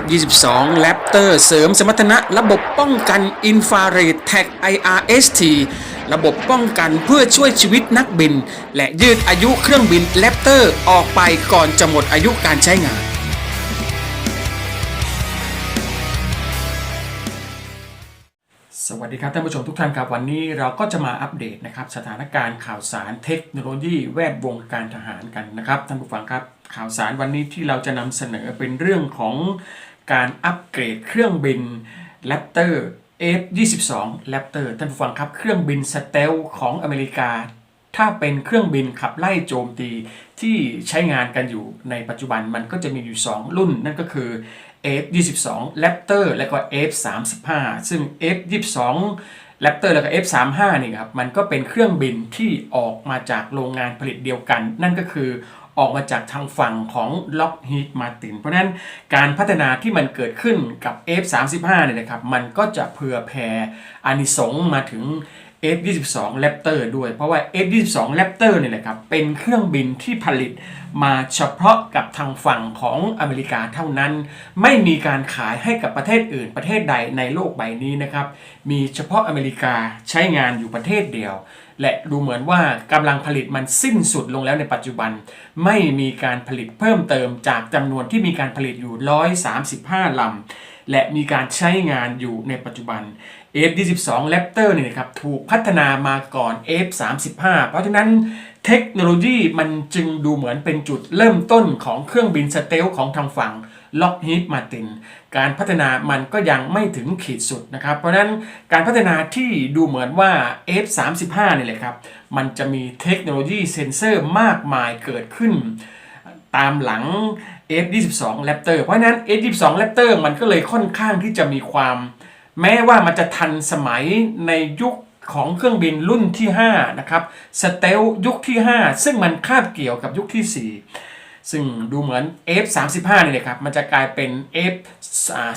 F22 Raptor เสริมสมรรถนะระบบป้องกันอินฟราเรดแท็ก IRST ระบบป้องกันเพื่อช่วยชีวิตนักบิน และยืดอายุเครื่องบิน Raptor ออกไปก่อนจะหมดอายุการใช้งาน สวัสดีครับท่านผู้ชมทุกท่านครับ วันนี้เราก็จะมาอัปเดตนะครับสถานการณ์ข่าวสารเทคโนโลยีแวดวงการทหารกันนะครับท่านผู้ฟังครับข่าวสารวันนี้ที่เราจะนำเสนอเป็นเรื่องของการอัปเกรดเครื่องบิน Raptor F22 Raptor ท่านผู้ฟังครับเครื่องบินสเตลของอเมริกา ถ้าเป็นเครื่องบินขับไล่โจมตี ที่ใช้งานกันอยู่ในปัจจุบันมันก็จะมีอยู่ 2 รุ่น นั่นก็คือ F22 Raptor และก็ F35 ซึ่ง F22 Raptor แล้วก็ F35 นี่ครับมันก็เป็นเครื่องบินที่ออกมาจากโรงงานผลิตเดียวกัน นั่นก็คือ ออกมาจากทางฝั่งของ Lockheed Martin เพราะฉะนั้นการพัฒนาที่มันเกิดขึ้นกับ F35 เนี่ยนะครับ มันก็จะเผื่อแผ่อานิสงมาถึง F22 Raptor ด้วย เพราะว่า F22 Raptor เนี่ยนะครับ เป็นเครื่องบินที่ผลิตมาเฉพาะกับทางฝั่งของอเมริกาเท่านั้น ไม่มีการขายให้กับประเทศอื่น ประเทศใดในโลกใบนี้นะครับ มีเฉพาะอเมริกาใช้งานอยู่ประเทศเดียว และดูเหมือนว่ากำลังผลิตมันสิ้นสุดลงแล้วในปัจจุบัน ไม่มีการผลิตเพิ่มเติมจากจำนวนที่มีการผลิตอยู่ 135 ลำ และมีการใช้งานอยู่ในปัจจุบัน F22 Raptor เนี่ยนะครับถูกพัฒนามาก่อน F35 เพราะฉะนั้นเทคโนโลยีมันจึงดูเหมือนเป็นจุดเริ่มต้นของเครื่องบินสเตลของทางฝั่ง Lockheed Martin การพัฒนามันก็ยังไม่ถึงขีดสุดนะครับ เพราะนั้นการพัฒนาที่ดูเหมือนว่า F35 นี่แหละครับ มันจะมีเทคโนโลยีเซ็นเซอร์มากมายเกิดขึ้น ตามหลัง F22 Raptor เพราะฉะนั้น F22 Raptor มันก็เลยค่อนข้างที่จะมีความ แม้ว่ามันจะทันสมัยในยุคของเครื่องบินรุ่นที่ 5 นะครับสเตลยุคที่ 5 ซึ่งมันคาบเกี่ยวกับยุคที่ 4 ซึ่งดูเหมือน F35 เนี่ยนะครับมันจะกลายเป็น F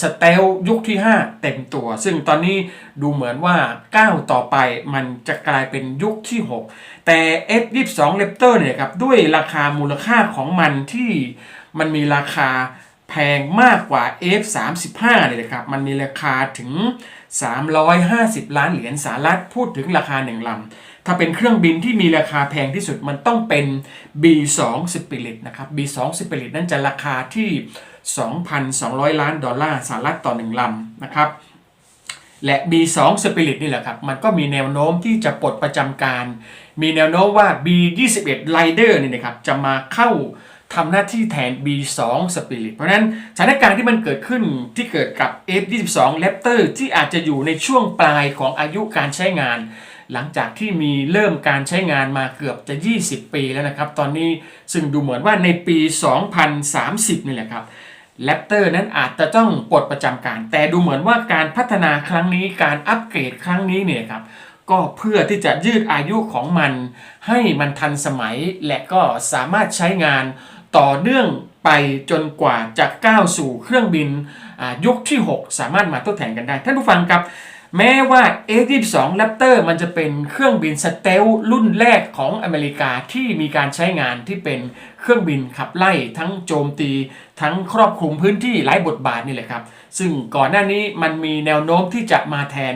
สเตลยุคที่ 5 เต็มตัว ซึ่งตอนนี้ดูเหมือนว่าก้าวต่อไปมันจะกลายเป็นยุคที่ 6 แต่ F22 Raptor เนี่ยครับด้วยราคามูลค่าของมันที่มันมีราคาแพงมากกว่า F35 เลยนะครับมันมีราคาถึง 350 ล้านเหรียญสหรัฐพูดถึงราคาหนึ่งลำ ถ้าเป็นเครื่องบินที่มีราคาแพงที่สุดมันต้องเป็น B2 Spirit นะครับ B2 Spirit นั่นจะราคาที่ 2,200 ล้านดอลลาร์สหรัฐต่อหนึ่งลำนะครับ และ B2 Spirit นี่แหละครับ มันก็มีแนวโน้มที่จะปลดประจำการ มีแนวโน้มว่า B21 Rider นี่นะครับจะมาเข้าทำหน้าที่แทน B2 Spirit เพราะฉะนั้นสถานการณ์ที่มันเกิดขึ้นที่เกิดกับ F22 Raptor ที่อาจจะอยู่ในช่วงปลายของอายุการใช้งาน หลังจากที่มีเริ่มการใช้งานมาเกือบจะ 20 ปีแล้วนะครับ ตอนนี้ซึ่งดูเหมือนว่าในปี 2030 นี่แหละครับแรปเตอร์นั้นอาจจะต้องปลดประจำการ แต่ดูเหมือนว่าการพัฒนาครั้งนี้การอัปเกรดครั้งนี้เนี่ยครับก็เพื่อที่จะยืดอายุของมัน ให้มันทันสมัยและก็สามารถใช้งานต่อเนื่องไปจนกว่าจะก้าวสู่เครื่องบินยุคที่ 6 สามารถมาทดแทนกันได้ ท่านผู้ฟังครับ แม้ว่า F22 Raptor มันจะเป็นเครื่องบินสเตลรุ่นแรกของอเมริกาที่มีการใช้งานที่เป็นเครื่องบินขับไล่ทั้งโจมตี ทั้งครอบคลุมพื้นที่หลายบทบาทนี่แหละครับ ซึ่งก่อนหน้านี้มันมีแนวโน้มที่จะมาแทน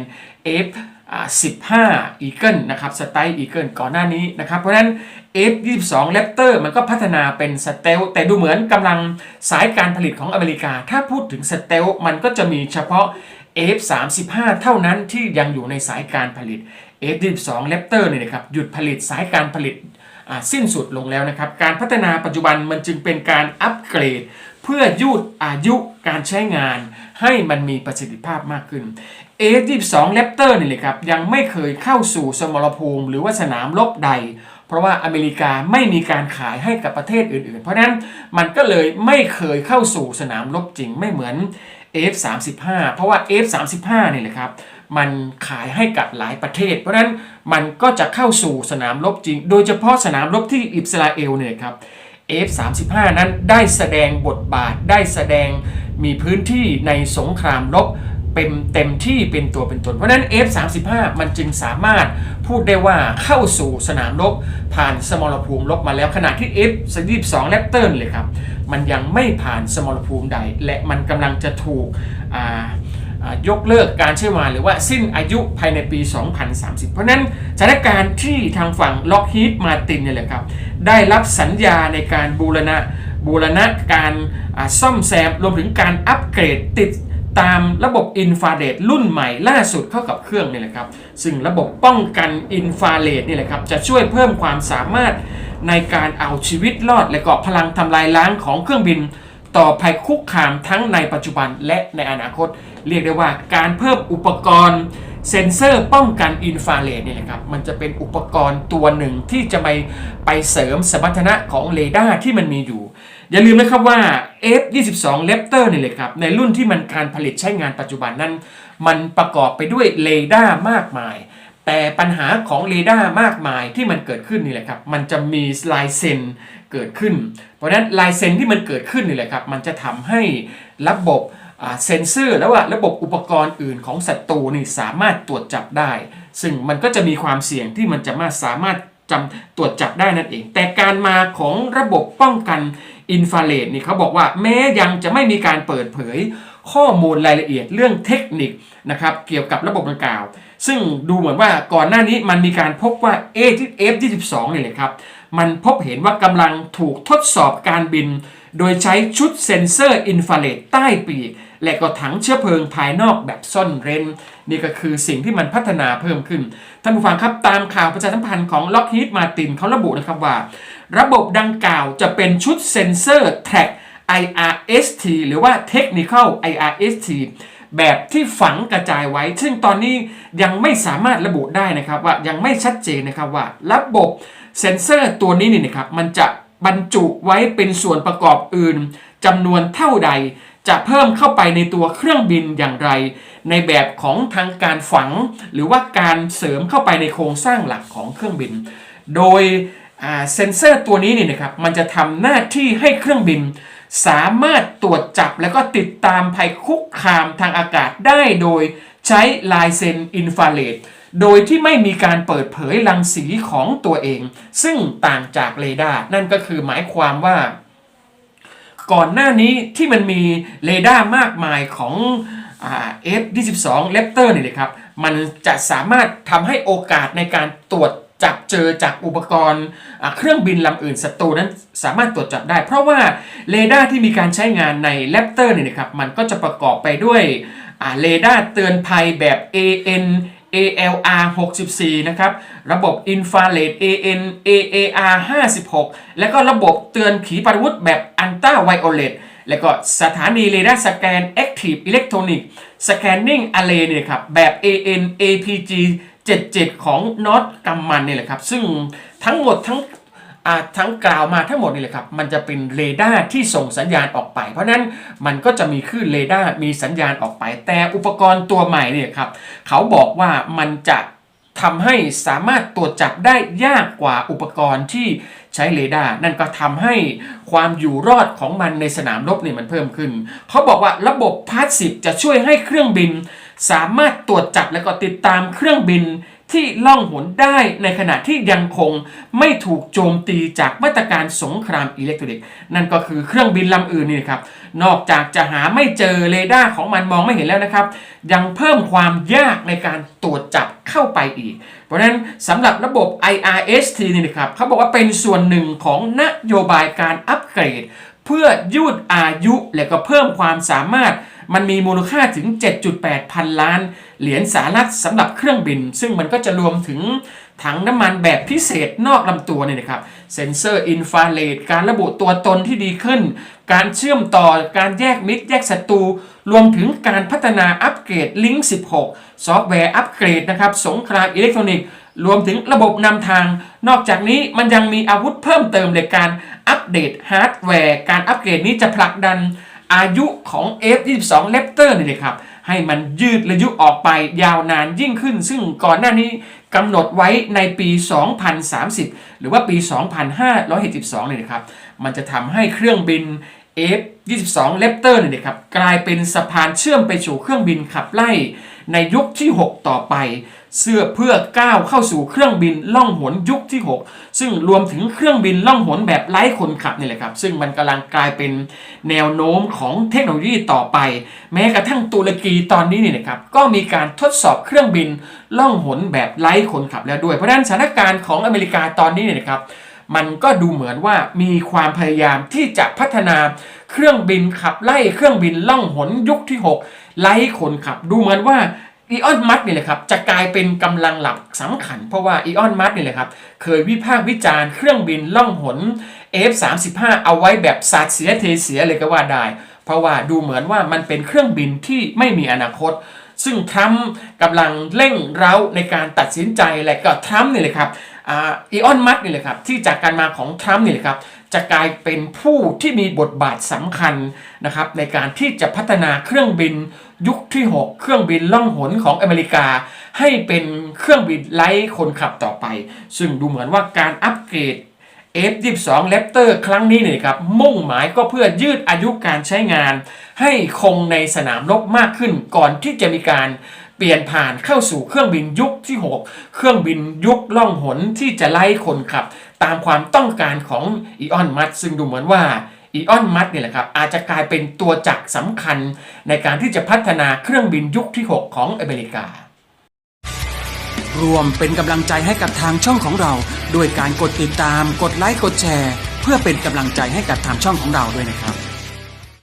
F อ่า15 Eagle นะครับสไตล์ Eagle ก่อนหน้านี้นะครับ เพราะฉะนั้น F22 Raptor มันก็พัฒนาเป็นสเตลแต่ดูเหมือนกำลังสายการผลิตของอเมริกา ถ้าพูดถึงสเตลมันก็จะมีเฉพาะ F35 เท่านั้นที่ยังอยู่ในสายการผลิต F22 Raptor เนี่ยนะครับหยุดผลิตสายการผลิตสิ้นสุดลงแล้วนะครับ การพัฒนาปัจจุบันมันจึงเป็นการอัปเกรด เพื่อยืดอายุการใช้งาน ให้มันมีประสิทธิภาพมากขึ้น F22 Raptor นี่เลยครับยังไม่เคยเข้าสู่สมรภูมิ หรือว่าสนามรบใด เพราะว่าอเมริกาไม่มีการขายให้กับประเทศอื่นๆ เพราะฉะนั้นมันก็เลยไม่เคยเข้าสู่สนามรบจริงไม่เหมือน F35 เพราะว่า F35 นี่แหละครับมันขายให้กับหลายประเทศ เพราะฉะนั้นมันก็จะเข้าสู่สนามรบจริง โดยเฉพาะสนามรบที่อิสราเอลเนี่ยครับ F35 นั้นได้แสดงบทบาทได้แสดงมีพื้นที่ในสงครามรบ เป็นเต็มที่เป็นตัวเป็นตน เพราะนั้น F35 มันจึงสามารถพูดได้ว่าเข้าสู่สนามรบผ่านสมรภูมิรบมาแล้วขณะที่ F22 Raptor เลยครับ มันยังไม่ผ่านสมรภูมิใด และมันกำลังจะถูกยกเลิกการใช้งาหรือว่าสิ้นอายุภายในปี 2030 เพราะนั้นสถานการณ์ที่ทางฝั่งล็อกฮีดมาตินเนี่ยแหละครับ ได้รับสัญญาในการบูรณะบูรณะการซ่อมแซมรวมถึงการอัปเกรดติด ตามระบบอินฟราเรดรุ่นใหม่ล่าสุดเข้ากับเครื่องนี่แหละครับ ซึ่งระบบป้องกันอินฟราเรดนี่แหละครับ จะช่วยเพิ่มความสามารถในการเอาชีวิตรอด และก็พลังทำลายล้างของเครื่องบิน ต่อภัยคุกคามทั้งในปัจจุบันและในอนาคต เรียกได้ว่าการเพิ่มอุปกรณ์เซ็นเซอร์ป้องกันอินฟราเรดเนี่ยนะครับมันจะเป็นอุปกรณ์ตัวหนึ่งที่จะไปไปเสริมสมรรถนะของเรดาร์ที่มันมีอยู่ อย่าลืมนะครับว่า F22 Raptor นี่เลยครับในรุ่นที่มันการผลิตใช้งานปัจจุบันนั้น มันประกอบไปด้วยเรดาร์มากมาย แต่ปัญหาของเรดาร์มากมายที่มันเกิดขึ้นนี่แหละครับมันจะมีลายเซ็นเกิดขึ้น เพราะฉะนั้นลายเซ็นที่มันเกิดขึ้นนี่แหละครับมันจะทำให้ระบบเซนเซอร์แล้วว่าระบบอุปกรณ์อื่นของศัตรูนี่สามารถตรวจจับได้ ซึ่งมันก็จะมีความเสี่ยงที่มันจะมาสามารถจำตรวจจับได้นั่นเอง แต่การมาของระบบป้องกัน อินฟราเรดนี่เขาบอกว่าแม้ยังจะไม่มีการเปิดเผยข้อมูลรายละเอียดเรื่องเทคนิคนะครับเกี่ยวกับระบบดังกล่าว ซึ่งดูเหมือนว่าก่อนหน้านี้มันมีการพบว่า F22 เนี่ยเลยครับ มันพบเห็นว่ากำลังถูกทดสอบการบิน โดยใช้ชุดเซ็นเซอร์อินฟราเรดใต้ปีก และก็ถังเชื้อเพลิงภายนอกแบบซ่อนเร้น นี่ก็คือสิ่งที่มันพัฒนาเพิ่มขึ้น ท่านผู้ฟังครับตามข่าวประชาสัมพันธ์ของ Lockheed Martin เขาระบุนะครับว่า ระบบดังกล่าวจะเป็นชุดเซ็นเซอร์ Track IRST หรือว่า Technical IRST แบบที่ฝังกระจายไว้ ซึ่งตอนนี้ยังไม่สามารถระบุได้นะครับว่ายังไม่ชัดเจนนะครับว่า ระบบเซ็นเซอร์ตัวนี้นี่นะครับมันจะบรรจุไว้เป็นส่วนประกอบอื่นจำนวนเท่าใด จะเพิ่มเข้าไปในตัวเครื่องบินอย่างไร ในแบบของทางการฝัง หรือว่าการเสริมเข้าไปในโครงสร้างหลักของเครื่องบิน โดย เซนเซอร์ตัวนี้นี่นะครับมันจะทำหน้าที่ให้เครื่องบิน สามารถตรวจจับและก็ติดตามภัยคุกคามทางอากาศได้โดยใช้ลายเซ็นอินฟราเรดโดยที่ไม่มีการเปิดเผยรังสีของตัวเอง ซึ่งต่างจากเรดาร์นั่นก็คือหมายความว่า ก่อนหน้านี้ที่มันมีเรดาร์มากมายของเอ่า F22 Raptor นี่เลยครับ มันจะสามารถทำให้โอกาสในการตรวจ จับเจอจากอุปกรณ์เครื่องบินลำอื่นศัตรูนั้นสามารถตรวจจับได้ เพราะว่าเรดาร์ที่มีการใช้งานใน Raptor นี่นะครับมันก็จะประกอบไปด้วยเรดาร์เตือนภัยแบบ AN ALR 64 นะครับ ระบบ Infrared AN AAR 56 แล้วก็ระบบเตือนขีปนาวุธแบบ Ultra Violet แล้วก็สถานีเรดาร์สแกน Active Electronic Scanning Array เนี่ยครับ แบบ AN APG 77 ของน็อตกำมันเนี่ยแหละครับ ซึ่งทั้งหมดทั้งทั้งกล่าวมาทั้งหมดนี่แหละครับ มันจะเป็นเรดาร์ที่ส่งสัญญาณออกไป เพราะฉะนั้นมันก็จะมีคลื่นเรดาร์มีสัญญาณออกไป แต่อุปกรณ์ตัวใหม่เนี่ยครับ เขาบอกว่ามันจะ ทำให้สามารถตรวจจับได้ยากกว่าอุปกรณ์ที่ใช้เรดาร์นั่นก็ทำให้ความอยู่รอดของมันในสนามรบเนี่ยมันเพิ่มขึ้น เขาบอกว่าระบบพาสซีฟจะช่วยให้เครื่องบิน สามารถตรวจจับและก็ติดตามเครื่องบิน ที่ล่องหนได้ในขณะที่ยังคงไม่ถูกโจมตีจากมาตรการสงครามอิเล็กทรอนิกส์นั่นก็คือเครื่องบินลำอื่นนี่นครับนอกจากจะหาไม่เจอเรดาร์ของมันมองไม่เห็นแล้วนะครับ ยังเพิ่มความยากในการตรวจจับเข้าไปอีก เพราะฉะนั้นสำหรับระบบ IRST นี่นะครับเขาบอกว่าเป็นส่วนหนึ่งของนโยบายการอัปเกรด เพื่อยืดอายุและก็เพิ่มความสามารถ มันมีมูลค่าถึง 7.8 พันล้าน เหรียญสหรัฐสำหรับเครื่องบิน ซึ่งมันก็จะรวมถึงถังน้ำมันแบบพิเศษนอกลำตัวเนี่ยนะครับ เซ็นเซอร์อินฟราเรดการระบุตัวตนที่ดีขึ้น การเชื่อมต่อการแยกมิตร แยกศัตรู รวมถึงการพัฒนาอัปเกรดลิงก์16 ซอฟต์แวร์อัปเกรดนะครับ สงครามอิเล็กทรอนิกส์ รวมถึงระบบนำทาง นอกจากนี้มันยังมีอาวุธเพิ่มเติมในการอัปเดตฮาร์ดแวร์ การอัปเกรดนี้จะผลักดัน อายุของ F22 Raptor นี่เลยครับ ให้มันยืดระยุออกไปยาวนานยิ่งขึ้น ซึ่งก่อนหน้านี้กำหนดไว้ในปี 2030 หรือว่าปี 2572เนี่ยนะครับ มันจะทำให้เครื่องบิน F22 Raptor เนี่ยนะครับ กลายเป็นสะพานเชื่อมไปสู่เครื่องบินขับไล่ ในยุคที่ 6 ต่อไป เสื้อเพื่อก้าวเข้าสู่เครื่องบินล่องหนยุคที่ 6 ซึ่งรวมถึงเครื่องบินล่องหนแบบไร้คนขับนี่แหละครับ ซึ่งมันกำลังกลายเป็นแนวโน้มของเทคโนโลยีต่อไป แม้กระทั่งตุรกีตอนนี้นี่นะครับก็มีการทดสอบเครื่องบินล่องหนแบบไร้คนขับแล้วด้วยเพราะฉะนั้นสถานการณ์ของอเมริกาตอนนี้นี่นะครับมันก็ดูเหมือนว่ามีความพยายามที่จะพัฒนา เครื่องบินขับไล่เครื่องบินล่องหนยุคที่ 6 ไล่คนขับ ดูเหมือนว่าอีออนมัสเนี่ยแหละครับจะกลายเป็นกำลังหลักสำคัญ เพราะว่าอีออนมัสเนี่ยแหละครับเคยวิพากษ์วิจารณ์เครื่องบินล่องหน F35 เอาไว้แบบสาดเสียเทเสียเลยก็ว่าได้ เพราะว่าดูเหมือนว่ามันเป็นเครื่องบินที่ไม่มีอนาคต ซึ่งทรัมป์กำลังเร่งเร้าในการตัดสินใจและก็ทรัมป์นี่แหละครับอีออนมัสนี่แหละครับที่จากการมาของทรัมป์นี่แหละครับ จะกลายเป็นผู้ที่มีบทบาทสำคัญนะครับในการที่จะพัฒนาเครื่องบินยุคที่ 6 เครื่องบินล่องหนของอเมริกา ให้เป็นเครื่องบินไร้คนขับต่อไป ซึ่งดูเหมือนว่าการอัปเกรด F22 Raptor ครั้งนี้เนี่ยครับมุ่งหมายก็เพื่อยืดอายุการใช้งาน ให้คงในสนามรบมากขึ้นก่อนที่จะมีการ เปลี่ยนผ่านเข้าสู่เครื่องบินยุคที่ 6 เครื่องบินยุคล่องหนที่จะไล่คนขับ ตามความต้องการของอีออนมัสซึ่งดูเหมือนว่าอีออนมัสเนี่ยแหละครับอาจจะกลายเป็นตัวจักรสำคัญในการที่จะพัฒนาเครื่องบินยุคที่ 6 ของอเมริการวมเป็นกำลังใจให้กับทางช่องของเรา ด้วยการกดติดตาม กดไลค์ กดแชร์ เพื่อเป็นกำลังใจให้กับทางช่องของเราด้วยนะครับ